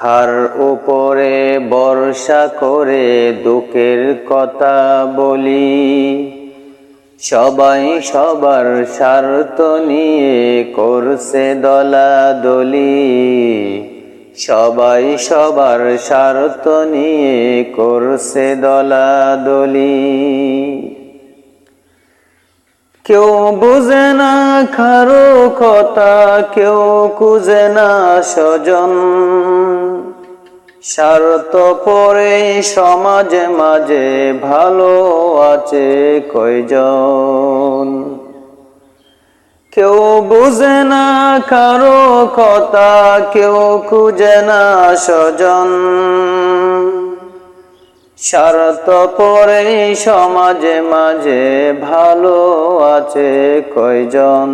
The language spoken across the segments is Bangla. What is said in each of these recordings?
খার উপরে বর্ষা করে দুঃখের কথা বলি। সবাই সবার স্বার্থ নিয়ে করছে দলাদলি। সবাই সবার স্বার্থ নিয়ে করছে দলাদলি। কেউ বুঝে না খারো কথা, কেউ কুজে না স্বজন। স্বার্থ পরে সমাজে মাঝে ভালো আছে কয়জন। কেউ বুঝে না কারও কথা, কেউ খুঁজে না স্বজন। স্বার্থ পরে সমাজে মাঝে ভালো আছে কয়জন?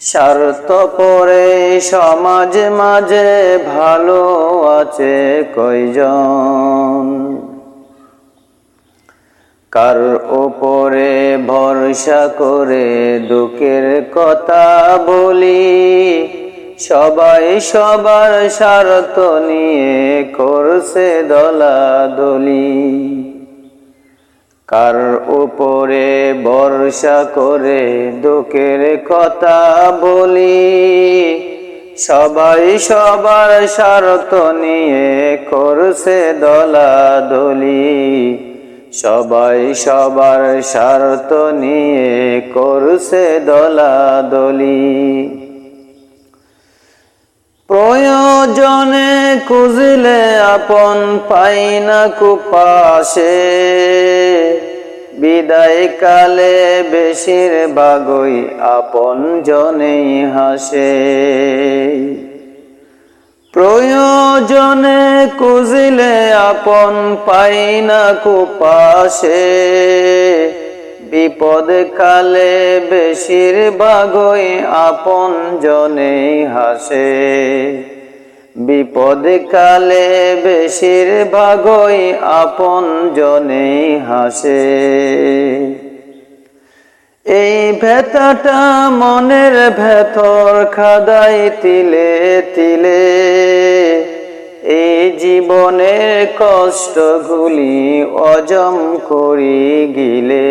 স্বার্থ পরে সমাজ মাঝে ভালো আছে কয়জন? কার ওপরে ভরসা করে দুঃখের কথা বলি সবাই সবার স্বার্থ নিয়ে করছে দলাদলি। কার উপরে ভরসা করে দুঃখের কথা বলি? সবাই সবার স্বার্থ নিয়ে করছে দলাদলি। সবাই সবার স্বার্থ নিয়ে করছে দলাদলি। প্রয়োজনে খুঁজলে আপন পাই না কুপাশে। বিদায় কালে বেশির ভাগই আপন জনেই হাসে। প্রয়োজনে খুঁজলে আপন পাই না কুপাশে। বিপদ কালে বেশির ভাগই আপন জনে হাসে। বিপদ কালে বেশির ভাগই আপন জনে হাসে। এই ভেতাটা মনের ভেতর খাদাই তিলে তিলে, এই জীবনের কষ্টগুলি অজম করি গিলে।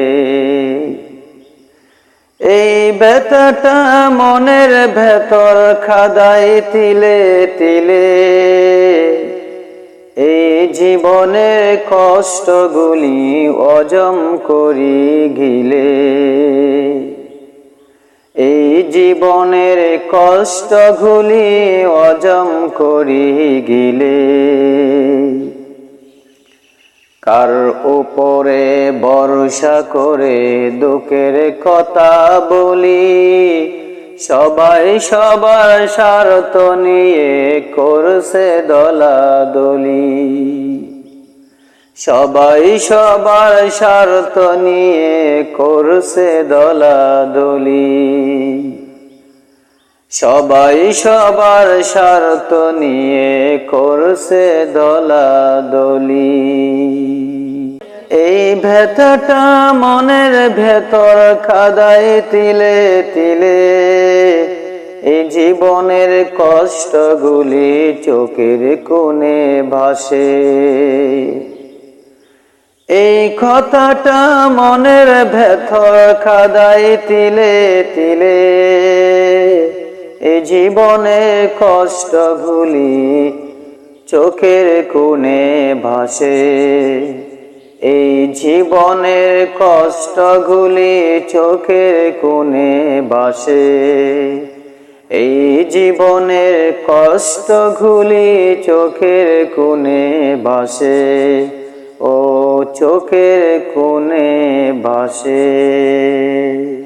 এই ব্যথাটা মনের ভেতর খাদাই তিলে তিলে। এই জীবনের কষ্টগুলি অজম করি গিলে এই জীবনের কষ্টগুলি অজম করি গিলে কার উপরে ভরসা করে দুঃখের কথা বলি? সবাই সবার স্বার্থ নিয়ে করছে দলাদলি। সবাই সবার স্বার্থ নিয়ে করছে দলাদলি। সবাই সবার স্বার্থ নিয়ে করছে দলাদলি। এই ভেতাটা মনের ভেতর খাদাই তিলে তিলে, এই জীবনের কষ্টগুলি চোখের কোণে ভাসে। এই কথাটা মনের ভেতর খাদাই তিলে তিলে এই জীবনে কষ্টগুলি চোখের কোণে ভাসে। এই জীবনের কষ্টগুলি চোখের কোণে ভাসে। এই জীবনের কষ্টগুলি চোখের কোণে ভাসে। ও চোখের কোণে ভাসে।